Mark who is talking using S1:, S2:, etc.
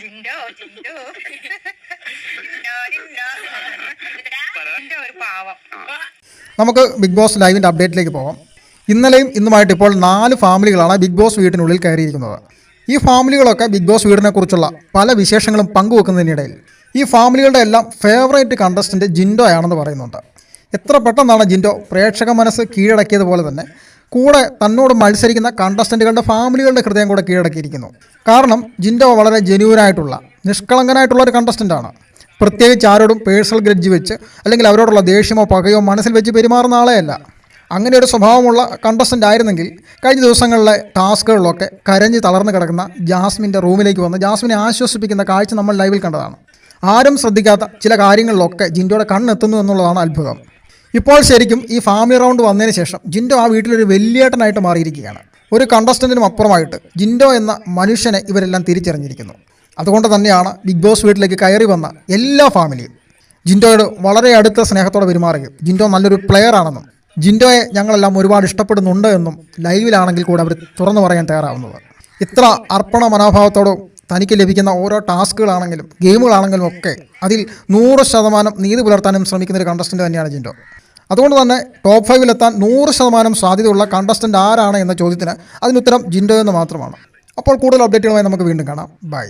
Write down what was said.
S1: ജിൻഡോ ജിൻഡോ ജിൻഡോ ഒരു പാവം.
S2: നമുക്ക് ബിഗ് ബോസ് ലൈവിന്റെ അപ്ഡേറ്റിലേക്ക് പോകാം ഇന്നലെയും ഇന്നുമായിട്ട് ഇപ്പോൾ നാല് ഫാമിലികളാണ് ബിഗ് ബോസ് വീട്ടിനുള്ളിൽ കയറിയിരിക്കുന്നത്. ഈ ഫാമിലികളൊക്കെ ബിഗ് ബോസ് വീടിനെ കുറിച്ചുള്ള പല വിശേഷങ്ങളും പങ്കുവെക്കുന്നതിനിടയിൽ ഈ ഫാമിലികളുടെ എല്ലാം ഫേവറേറ്റ് കണ്ടസ്റ്റന്റ് ജിൻഡോ ആണെന്ന് പറയുന്നുണ്ട്. എത്ര പെട്ടെന്നാണ് ജിൻഡോ പ്രേക്ഷക മനസ്സ് കീഴടക്കിയതുപോലെ തന്നെ കൂടെ തന്നോട് മത്സരിക്കുന്ന കണ്ടസ്റ്റന്റുകളുടെ ഫാമിലികളുടെ ഹൃദയം കൂടെ കീഴടക്കിയിരിക്കുന്നു. കാരണം ജിൻഡോ വളരെ ജെന്യൂനായിട്ടുള്ള നിഷ്കളങ്കനായിട്ടുള്ള ഒരു കണ്ടസ്റ്റന്റാണ് പ്രത്യേകിച്ച് ആരോടും പേഴ്സണൽ ഗ്രഡ്ജ് വെച്ച് അല്ലെങ്കിൽ അവരോടുള്ള ദേഷ്യമോ പകയോ മനസ്സിൽ വെച്ച് പെരുമാറുന്ന ആളെയല്ല അങ്ങനെ ഒരു സ്വഭാവമുള്ള കണ്ടസ്റ്റന്റ് ആയിരുന്നെങ്കിൽ കഴിഞ്ഞ ദിവസങ്ങളിലെ ടാസ്കുകളിലൊക്കെ കരഞ്ഞ് തളർന്നു കിടക്കുന്ന ജാസ്മിന്റെ റൂമിലേക്ക് വന്ന് ജാസ്മിനെ ആശ്വസിപ്പിക്കുന്ന കാഴ്ച നമ്മൾ ലൈവിൽ കണ്ടതാണ്. ആരും ശ്രദ്ധിക്കാത്ത ചില കാര്യങ്ങളിലൊക്കെ ജിൻഡോയുടെ കണ്ണെത്തുന്നു എന്നുള്ളതാണ് അത്ഭുതം. ഇപ്പോൾ ശരിക്കും ഈ ഫാമിലി റൗണ്ട് വന്നതിന് ശേഷം ജിൻഡോ ആ വീട്ടിലൊരു വലിയേട്ടനായിട്ട് മാറിയിരിക്കുകയാണ്. ഒരു കണ്ടസ്റ്റന്റിനും അപ്പുറമായിട്ട് ജിൻഡോ എന്ന മനുഷ്യനെ ഇവരെല്ലാം തിരിച്ചറിഞ്ഞിരിക്കുന്നു. അതുകൊണ്ട് തന്നെയാണ് ബിഗ് ബോസ് വീട്ടിലേക്ക് കയറി വന്ന എല്ലാ ഫാമിലിയും ജിൻഡോയോട് വളരെ അടുത്ത സ്നേഹത്തോടെ പെരുമാറുകയും ജിൻഡോ നല്ലൊരു പ്ലെയർ ആണെന്നും ജിൻഡോയെ ഞങ്ങളെല്ലാം ഒരുപാട് ഇഷ്ടപ്പെടുന്നുണ്ട് എന്നും ലൈവിലാണെങ്കിൽ കൂടെ അവർ തുറന്നു പറയാൻ തയ്യാറാവുന്നത്. ഇത്ര അർപ്പണ മനോഭാവത്തോടും തനിക്ക് ലഭിക്കുന്ന ഓരോ ടാസ്കുകളാണെങ്കിലും ഗെയിമുകളാണെങ്കിലും ഒക്കെ അതിൽ നൂറ് ശതമാനം നീതി പുലർത്താനും ശ്രമിക്കുന്ന ഒരു കണ്ടസ്റ്റന്റ് തന്നെയാണ് ജിൻഡോ. അതുകൊണ്ട് തന്നെ ടോപ്പ് ഫൈവിലെത്താൻ നൂറ് ശതമാനം സാധ്യതയുള്ള കണ്ടസ്റ്റന്റ് ആരാണ് എന്ന ചോദ്യത്തിന് അതിനുത്തരം ജിൻഡോ എന്ന് മാത്രമാണ്. അപ്പോൾ കൂടുതൽ അപ്ഡേറ്റുകളുമായി നമുക്ക് വീണ്ടും കാണാം. ബൈ